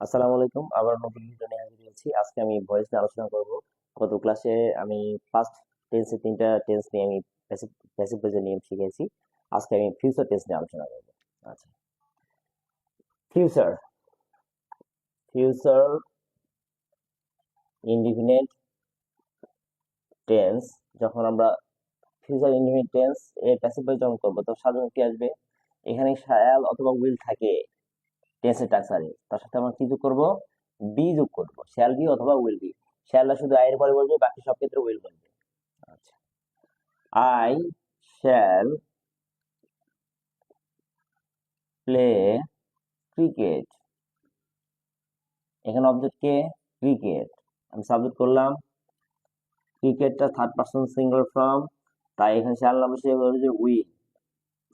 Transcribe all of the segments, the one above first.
আসসালামু আলাইকুম, আবার নতুন ভিডিও নিয়ে হাজির হয়েছি। আজকে আমি ভয়েস নিয়ে আলোচনা করব। গত ক্লাসে আমি ফার্স্ট টেন্সে তিনটা টেন্স নিয়ে আমি প্যাসিভ ভয়েসের নিয়ম শিখেছি। আজকে আমি ফিউচার টেন্স নিয়ে আলোচনা করব। আচ্ছা। ফিউচার ফিউচার ইনডিফিনিট টেন্স যখন আমরা ফিউচার ইনডিফিনিট টেন্স এর প্যাসিভ ভয়েস যখন করব, তখন সাধারণত কি আসবে? এখানে শায়াল অথবা উইল থাকে। টেন্সের টাক্সারে তার সাথে আমরা কি যোগ করব? বি যোগ করব। শ্যাল বি অথবা উইল বি শ্যালটা শুধু আয়ের পরে বলবে, বাকি সব ক্ষেত্রে উইল বলবে। আচ্ছা। আই শ্যাল প্লে ক্রিকেট এখানে অবজেক্ট কে? ক্রিকেট আমি সাবজেক্ট করলাম। ক্রিকেটটা থার্ড পার্সন সিঙ্গল ফর্ম তাই এখানে শ্যাল নাম সে যে উইল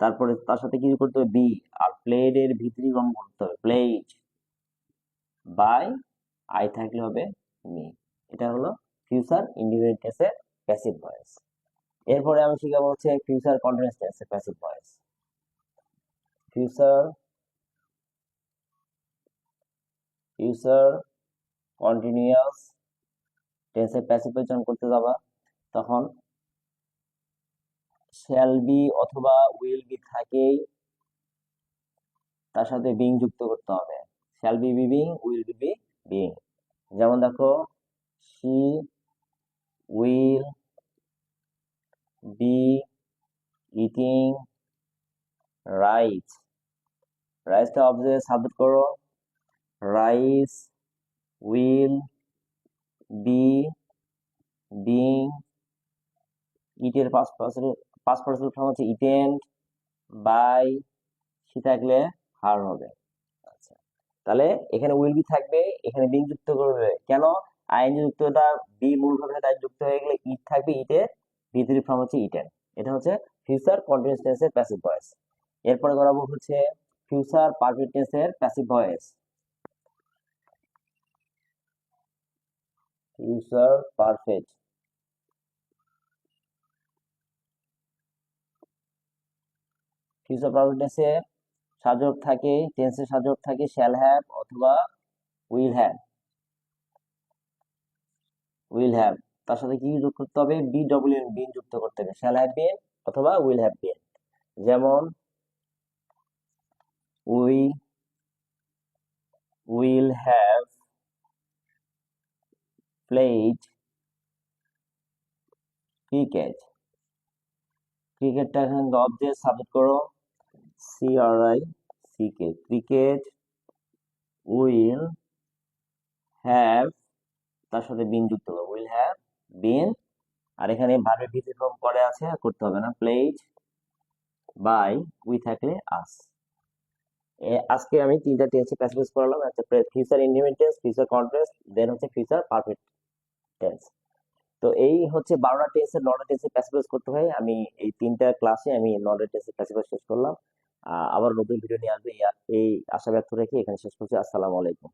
তারপরে তার সাথে কি করতে হবে? বি আর প্লেড এর ভিতরি গম করতে হবে। প্লেড বাই আই থাকলে হবে মি এটা হলো ফিউচার ইন্ডিপেন্ডেন্ট টেন্সের প্যাসিভ ভয়েস এরপরে আমি শিখাবো হচ্ছে ফিউচার কন্টিনিউয়াস টেন্সের passive voice future future continuous টেন্সের প্যাসিভ ভয়েস যখন করতে যাবা। তখন শ্যাল বি অথবা উইল বি থাকেই, তার সাথে বিং যুক্ত করতে হবে। Shall be be being will be be being যেমন দেখো she will be eating rice রাইসটা অবজেক্ট সাবজেক্ট করো। রাইস উইল বি বিং ইটের পাঁচ পার্সেন্ট পাঁচ পার্সেন্ট হচ্ছে ইটেন্ড বাই, সি থাকলে হার হবে। আচ্ছা তাহলে এখানে উইল বি থাকবে, এখানে বিং যুক্ত করবে কেন? আইন যুক্তটা বি মূল ভাবে তাই যুক্ত হয়ে গেলে ইট থাকবে ইটের ভিতরি ফর্ম হচ্ছে ইটেন এটা হচ্ছে ফিউচার কন্টিনিউয়াস টেন্সের প্যাসিভ ভয়েস এরপরে করাবো হচ্ছে ফিউচার পারফেক্ট টেন্সের passive voice future perfect future perfect টেন্সে সাজক থাকে টেন্সের সাজক থাকে শ্যাল হ্যাভ অথবা উইল হ্যাভ উইল হ্যাভ তার সাথে কি যোগ করতে হবে? বি ডব্লিউ এন বিন যুক্ত করতে হবে। শ্যাল হ্যাভ বিন অথবা উইল হ্যাভ বিন যেমন we will have played cricket ক্রিকেটটা এখানে অবজেক্ট সাবজেক্ট করো। C R I C K cricket will have তার সাথে বিন যুক্ত করব উইল হ্যাভ বিন আর এখানে ভার্বের ভিত্তি ফর্ম পরে আছে, করতে হবে না প্লেড বাই উই থাকলে আস আজকে আমি তিনটা টেন্সে প্যাসেজ করালাম, একটা future independent tense future contains then হচ্ছে ফিউচার পারফেক্ট টেন্স তো এই হচ্ছে বারোটা টেন্সের নটা টেন্সে প্যাসেজ করতে হয়। আমি এই তিনটা ক্লাসে আমি নটা টেন্সের প্যাসেজ শেষ করলাম। আবার নতুন ভিডিও নিয়ে আসবে। এই আশা ব্যক্ত রেখে এখানে শেষ করছি। আসসালামু আলাইকুম।